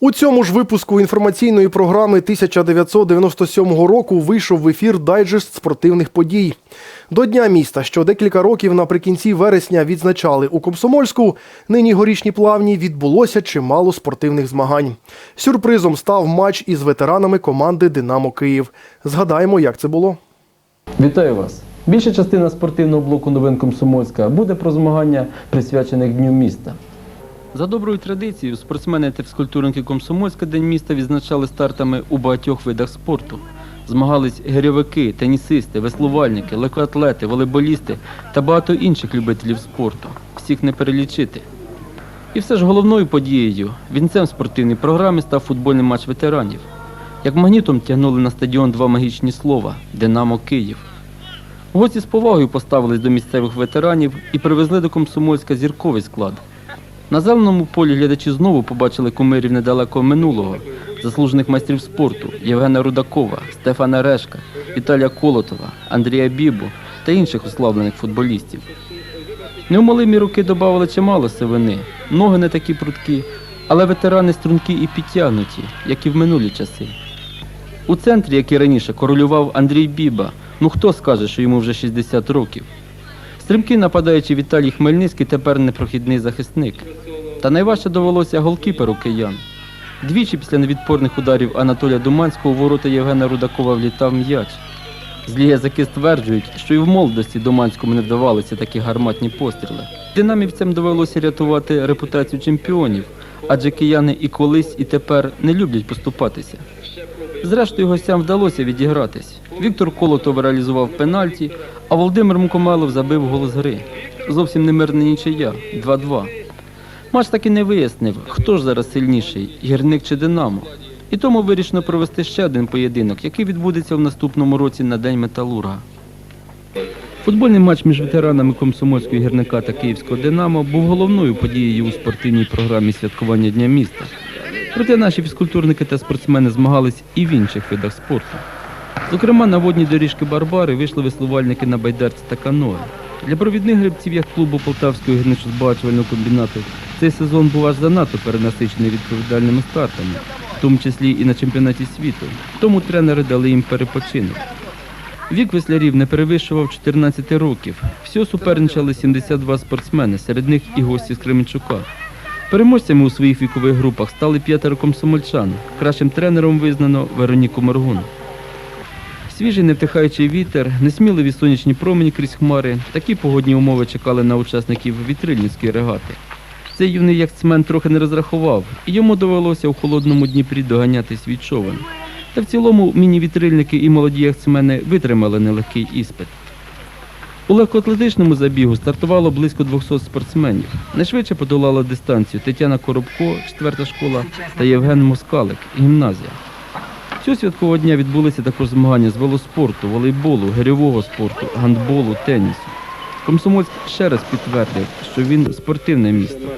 У цьому ж випуску інформаційної програми 1997 року вийшов в ефір дайджест спортивних подій. До Дня міста, що декілька років наприкінці вересня відзначали у Комсомольську, нині горішні плавні, відбулося чимало спортивних змагань. Сюрпризом став матч із ветеранами команди Динамо Київ. Згадаємо, як це було. Вітаю вас! Більша частина спортивного блоку новин Комсомольська буде про змагання, присвячених Дню міста. За доброю традицією, спортсмени та фізкультурники Комсомольська День міста відзначали стартами у багатьох видах спорту. Змагались гирьовики, тенісисти, веслувальники, легкоатлети, волейболісти та багато інших любителів спорту. Всіх не перелічити. І все ж головною подією, вінцем спортивної програми став футбольний матч ветеранів. Як магнітом тягнули на стадіон два магічні слова Динамо Київ. Гості з повагою поставились до місцевих ветеранів і привезли до Комсомольська зірковий склад. На зеленому полі глядачі знову побачили кумирів недалекого минулого, заслужених майстрів спорту Євгена Рудакова, Стефана Решка, Віталія Колотова, Андрія Бібу та інших уславлених футболістів. Неумолимі руки додавали чимало сивини, ноги не такі прудкі, але ветерани стрункі і підтягнуті, як і в минулі часи. У центрі, як і раніше, королював Андрій Біба. Ну хто скаже, що йому вже 60 років. Стрімкий нападаючий Віталій Хмельницький тепер непрохідний захисник. Та найважче довелося голкіперу киян. Двічі після невідпорних ударів Анатолія Думанського у ворота Євгена Рудакова влітав м'яч. Злі язики стверджують, що і в молодості Думанському не вдавалися такі гарматні постріли. Динамівцям довелося рятувати репутацію чемпіонів, адже кияни і колись, і тепер не люблять поступатися. Зрештою, гостям вдалося відігратись. Віктор Колотов реалізував пенальті, а Володимир Мукомелов забив гол з гри. Зовсім не мирна нічия 2-2. Матч так і не вияснив, хто ж зараз сильніший гірник чи Динамо. І тому вирішено провести ще один поєдинок, який відбудеться в наступному році на День Металурга. Футбольний матч між ветеранами Комсомольського гірника та Київського Динамо був головною подією у спортивній програмі святкування Дня міста. Проте наші фізкультурники та спортсмени змагались і в інших видах спорту. Зокрема, на водній доріжки Барбари вийшли веслувальники на байдарці та каное. Для провідних грибців як клубу Полтавського гірничо-збагачувального комбінату цей сезон був аж занадто перенасичений відповідальними стартами, в тому числі і на чемпіонаті світу. Тому тренери дали їм перепочинок. Вік веслярів не перевищував 14 років. Всього суперничали 72 спортсмени, серед них і гості з Кременчука. Переможцями у своїх вікових групах стали п'ятеро комсомольчан. Кращим тренером визнано Вероніку Моргун. Свіжий невтихаючий вітер, несміливі сонячні промені крізь хмари. Такі погодні умови чекали на учасників вітрильницької регати. Цей юний яхтсмен трохи не розрахував, і йому довелося у холодному Дніпрі доганяти свій човен. Та в цілому міні-вітрильники і молоді яхтсмени витримали нелегкий іспит. У легкоатлетичному забігу стартувало близько 200 спортсменів. Найшвидше подолала дистанцію Тетяна Коробко, 4 школа, та Євген Москалик, гімназія. Цього святкового дня відбулися також змагання з велоспорту, волейболу, гирьового спорту, гандболу, тенісу. Комсомольськ ще раз підтвердив, що він спортивне місто.